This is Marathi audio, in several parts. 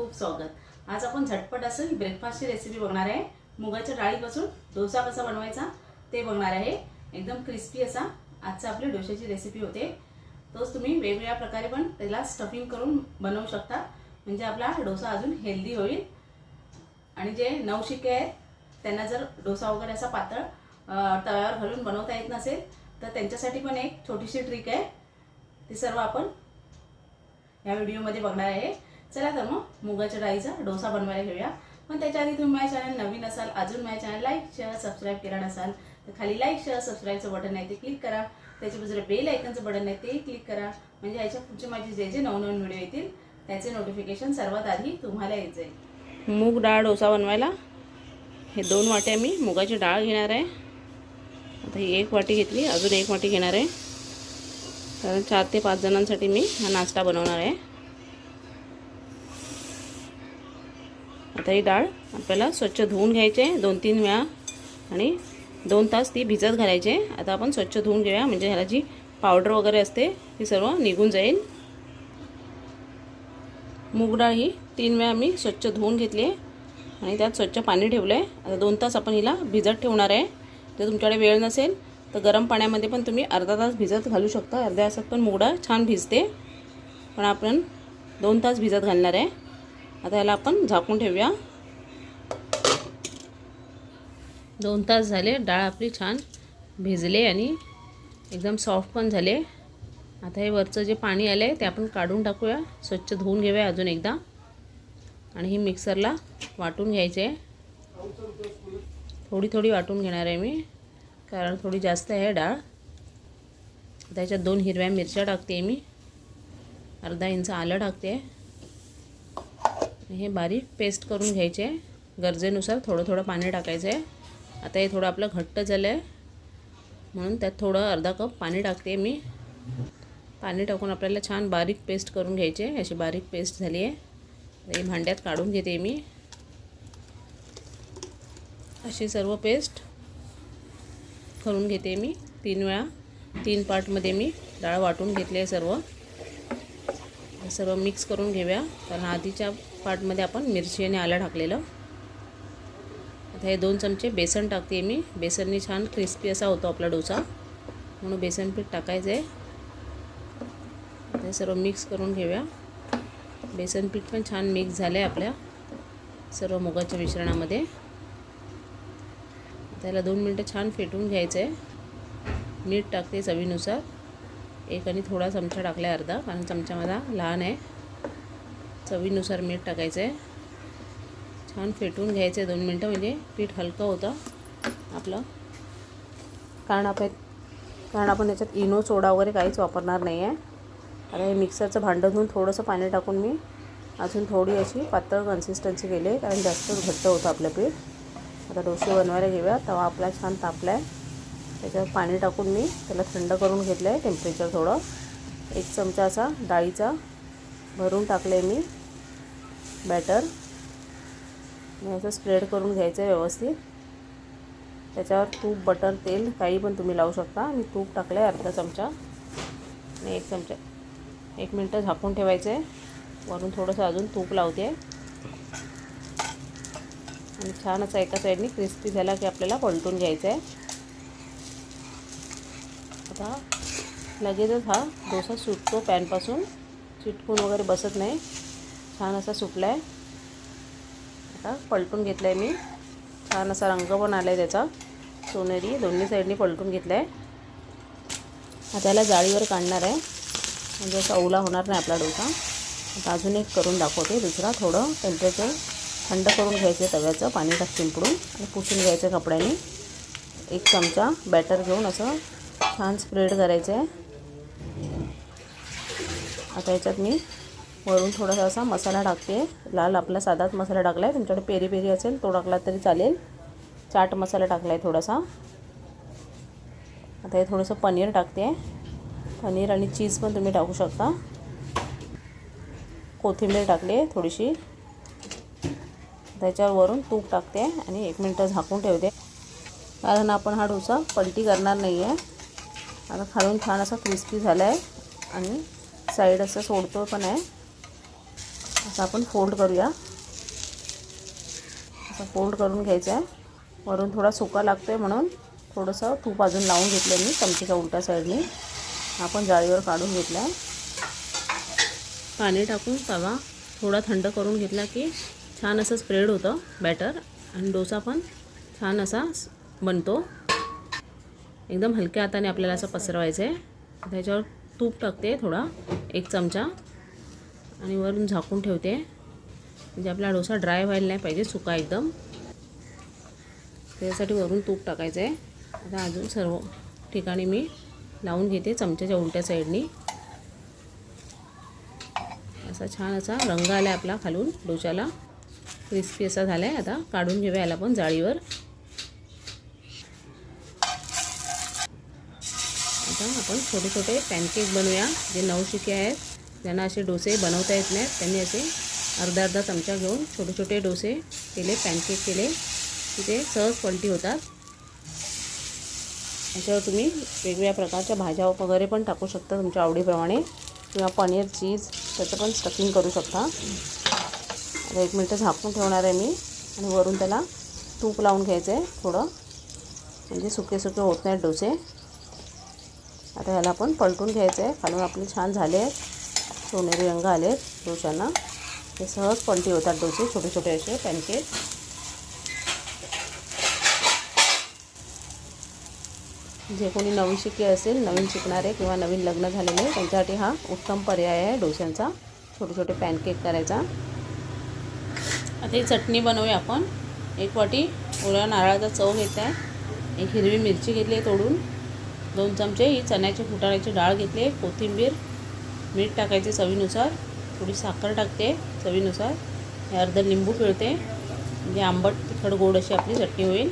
खूप स्वागत. आज आपण झटपट असं ब्रेकफास्टची रेसिपी बघणार आहे. मुगाच्या डाळीपासून डोसा कसा बनवायचा ते बघणार आहे. एकदम क्रिस्पी असा आजचा आपली डोशाची रेसिपी होते. तोच तुम्ही वेगवेगळ्या प्रकारे पण त्याला स्टफिंग करून बनवू शकता. म्हणजे आपला डोसा अजून हेल्दी होईल. आणि जे नवशिके आहेत त्यांना जर डोसा वगैरे असा पातळ तव्यावर घालून बनवता येत नसेल तर त्यांच्यासाठी पण एक छोटीशी ट्रिक आहे. ती सर्व आपण या व्हिडिओमध्ये बघणार आहे. चला तर मग मुगाच्या डाळीचा डोसा बनवायला घेऊया. पण त्याच्या आधी तुम्ही माझ्या चॅनल नवीन असाल अजून माझ्या चॅनल लाईक शेअर सबस्क्राईब केला नसाल तर खाली लाईक शेअर सबस्क्राईबचं बटन आहे ते क्लिक करा. त्याच्या बाजूला बेल ऐकनचं बटन आहे ते क्लिक करा. म्हणजे याच्या पुढचे माझे जे जे नवनवीन व्हिडिओ येतील त्याचे नोटिफिकेशन सर्वात आधी तुम्हाला येत जाईल. मूग डाळ डोसा बनवायला. हे दोन वाट्या मी मुगाची डाळ घेणार आहे. आता ही एक वाटी घेतली अजून एक वाटी घेणार आहे. कारण चार ते पाच जणांसाठी मी हा नाश्ता बनवणार आहे. आता ही डाळ आपल्याला स्वच्छ धुवून घ्यायचे दोन तीन वेळा आणि दोन तास ती भिजत घालायचे. आता आपण स्वच्छ धुवून घेऊया. म्हणजे ह्याला जी पावडर वगैरे असते ती सर्व निघून जाईल. मूग डाळ ही तीन वेळा मी स्वच्छ धुवून घेतली आहे. आणि त्यात स्वच्छ पाणी ठेवलं आहे आता दोन तास आपण हिला भिजत ठेवणार आहे. जर तुमच्याकडे वेळ नसेल तर गरम पाण्यामध्ये पण तुम्ही अर्धा तास भिजत घालू शकता. अर्ध्या तासात पण मूग डाळ छान भिजते. पण आपण दोन तास भिजत घालणार आहे. आता याला आपण झाकून ठेवूया. दोन तास झाले डाळ आपली छान भिजले आणि एकदम सॉफ्ट पण झाले. आता हे वरचं जे पाणी आलं आहे ते आपण काढून टाकूया. स्वच्छ धुवून घेऊया अजून एकदा. आणि ही मिक्सरला वाटून घ्यायचे. थोडी थोडी वाटून घेणार आहे मी कारण थोडी जास्त आहे डाळ. त्याच्यात दोन हिरव्या मिरच्या टाकते मी. अर्धा इंच आलं टाकते. हे बारीक पेस्ट करून घ्यायचे. गरजेनुसार थोडं थोडं पाणी टाकायचं. आहे आता हे थोडं आपलं घट्ट झालं आहे म्हणून त्यात थोडं अर्धा कप पाणी टाकते मी. पाणी टाकून आपल्याला छान बारीक पेस्ट करून घ्यायची. आहे अशी बारीक पेस्ट झाली आहे हे भांड्यात काढून घेते मी. अशी सर्व पेस्ट करून घेते मी. तीन वेळा तीन पार्टमध्ये मी डाळ वाटून घेतली आहे सर्व. सर्व मिक्स करून घेऊया. कारण आधीच्या पार्टमध्ये आपण मिरची आणि आलं टाकलेलं. आता हे दोन चमचे बेसन टाकते मी. बेसननी छान क्रिस्पी असा होतो आपला डोसा. म्हणून बेसन पीठ टाकायचं आहे ते सर्व मिक्स करून घेऊया. बेसन पीठ पण छान मिक्स झालं आहे आपल्या सर्व मुगाच्या मिश्रणामध्ये. त्याला दोन मिनटं छान फेटून घ्यायचं आहे मीठ टाकते चवीनुसार. एक आणि थोडा चमचा टाकला अर्धा. कारण चमचा माझा लहान आहे. चवीनुसार मीठ टाकायचं आहे छान फेटून घ्यायचं आहे दोन मिनटं म्हणजे पीठ हलकं होतं आपलं. कारण आपण कारण आपण याच्यात इनो सोडा वगैरे काहीच वापरणार नाही आहे आता हे मिक्सरचं भांडं धुवून थोडंसं पाणी टाकून मी अजून थोडी अशी पातळ कन्सिस्टन्सी केली आहे कारण जास्तच घट्ट होतं आपलं पीठ. आता डोसे बनवायला घेऊया. तवा आपला छान तापला आहे त्याच्यावर पाणी टाकून मी त्याला थंड करून घेतलं आहे टेम्परेचर थोडं. एक चमचा असा डाळीचा भरून टाकलं आहे मी. बॅटर. आणि असं स्प्रेड करून घ्यायचं आहे व्यवस्थित. त्याच्यावर तूप बटर तेल काही पण तुम्ही लावू शकता. मी तूप टाकलं आहे अर्धा चमचा. आणि एक चमचा एक मिनटं झाकून ठेवायचं आहे वरून थोडंसं अजून तूप लावते. आणि छान असा एका साईडने क्रिस्पी झाला की आपल्याला पलटून घ्यायचं आहे आता लगेचच हा डोसा सुटतो पॅनपासून. चिटकून वगैरे बसत नाही. छान असा सुटला आहे आता पलटून घेतला आहे मी. छान असा रंग पण आला आहे त्याचा. सोनेरी दोन्ही साईडनी पलटून घेतला आहे आता याला जाळीवर काढणार आहे. म्हणजे असा ओला होणार नाही आपला डोसा. आता अजून एक करून दाखवते. दुसरा थोडं टेम्परेचर थंड करून घ्यायचं आहे तव्याचं. पाणी टाक शिंपडून आणि पुसून घ्यायचं कपड्याने. एक चमचा बॅटर घेऊन असं छान स्प्रेड करायचं आहे आता याच्यात मी वरून थोडासा असा मसाला टाकते. लाल आपला साधाच मसाला टाकला आहे तुमच्याकडे पेरी पेरी असेल तो टाकला तरी चालेल. चाट मसाला टाकला आहे थोडासा. आता हे थोडंसं पनीर टाकते. पनीर आणि चीज पण तुम्ही टाकू शकता. कोथिंबीर टाकली आहे थोडीशी. त्याच्यावर वरून तूप टाकते आणि एक मिनटं झाकून ठेवते. कारण आपण हा डोसा पलटी करणार नाही आहे आता खालून छान असा क्रिस्पी झाला आहे आणि साईड असं सोडतो पण आहे. आता आपण फोल्ड करूया. असं फोल्ड करून घ्यायचं आहे वरून थोडा सुका लागतो आहे म्हणून थोडंसं तूप अजून लावून घेतलं मी चमचीच्या उलट्या साईडने. आपण जाळीवर काढून घेतला आहे पाणी टाकून तवा थोडा थंड करून घेतला की छान असं स्प्रेड होतं बॅटर आणि डोसा पण छान असा बनतो. एकदम हलक्या हाताने आपल्याला असं पसरवायचं आहे त्याच्यावर तूप टाकते थोडा एक चमचा. आणि वरून झाकून ठेवते. म्हणजे आपला डोसा ड्राय व्हायला नाही पाहिजे सुका एकदम. त्याच्यासाठी वरून तूप टाकायचं आहे आता अजून सर्व ठिकाणी मी लावून घेते चमच्याच्या उलट्या साईडनी. असा छान असा रंग आला आहे आपला खालून डोशाला क्रिस्पी असा झाला आहे आता काढून घेऊया याला पण जाळीवर. आता आपण छोटे छोटे पॅनकेक बनवूया जे नवशिके आहेत. ज्यांना असे डोसे बनवता येत नाहीत. त्यांनी असे अर्धा अर्धा चमचा घेऊन छोटे छोटे डोसे केले पॅनकेक केले. की ते सहज पलटी होतात. याच्यावर तुम्ही वेगवेगळ्या प्रकारच्या भाज्या वगैरे पण टाकू शकता तुमच्या आवडीप्रमाणे. किंवा पनीर चीज त्याचं पण स्टफिंग करू शकता. आता एक मिनटं झाकून ठेवणार आहे मी. आणि वरून त्याला तूप लावून घ्यायचं आहे थोडं. म्हणजे सुके सुके होत नाहीत डोसे. आता ह्याला आपण पलटून घ्यायचं आहे खालून आपले छान झाले आहेत. सोनेरी रंग आले आहेत डोशांना ते सहज पलटी होतात डोसे छोटे छोटे असे पॅनकेक जे कोणी नवीन शिके असेल नवीन शिकणारे किंवा नवीन लग्न झालेले त्यांच्यासाठी हा उत्तम पर्याय आहे डोश्यांचा. छोटे छोटे पॅनकेक करायचा. आता ही चटणी बनवूया आपण. एक वाटी ओला नारळाचा चव घेत आहे एक हिरवी मिरची घेतली आहे तोडून. दोन चमचे ही चण्याची फुटाण्याची डाळ घेतली आहे कोथिंबीर. मीठ टाकायचे चवीनुसार थोडी साखर टाकते चवीनुसार हे अर्ध लिंबू पिळते म्हणजे आंबट तिखट गोड अशी आपली चटणी होईल.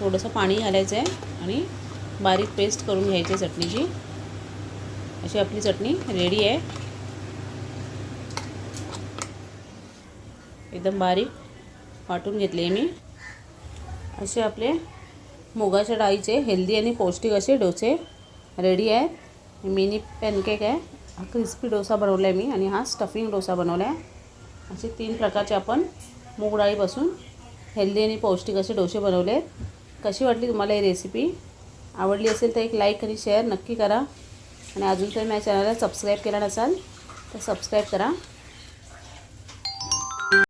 थोडंसं पाणी घालायचं आहे आणि बारीक पेस्ट करून घ्यायची चटणीची. अशी आपली चटणी रेडी आहे. एकदम बारीक वाटून घेतली आहे मी. असे आपले मुगाच्या डाळीचे हेल्दी आणि पौष्टिक असे डोसे रेडी आहेत मिनी पॅनकेक आहे. हा क्रिस्पी डोसा बनवला आहे मी आणि हा स्टफिंग डोसा बनवला आहे असे तीन प्रकारचे आपण मूग डाळीपासून हेल्दी आणि पौष्टिक असे डोसे बनवले. आहेत कशी वाटली तुम्हाला ही रेसिपी आवडली असेल तर एक लाईक आणि शेअर नक्की करा. आणि अजून तर माझ्या चॅनलला सबस्क्राईब केला नसाल तर सबस्क्राईब करा.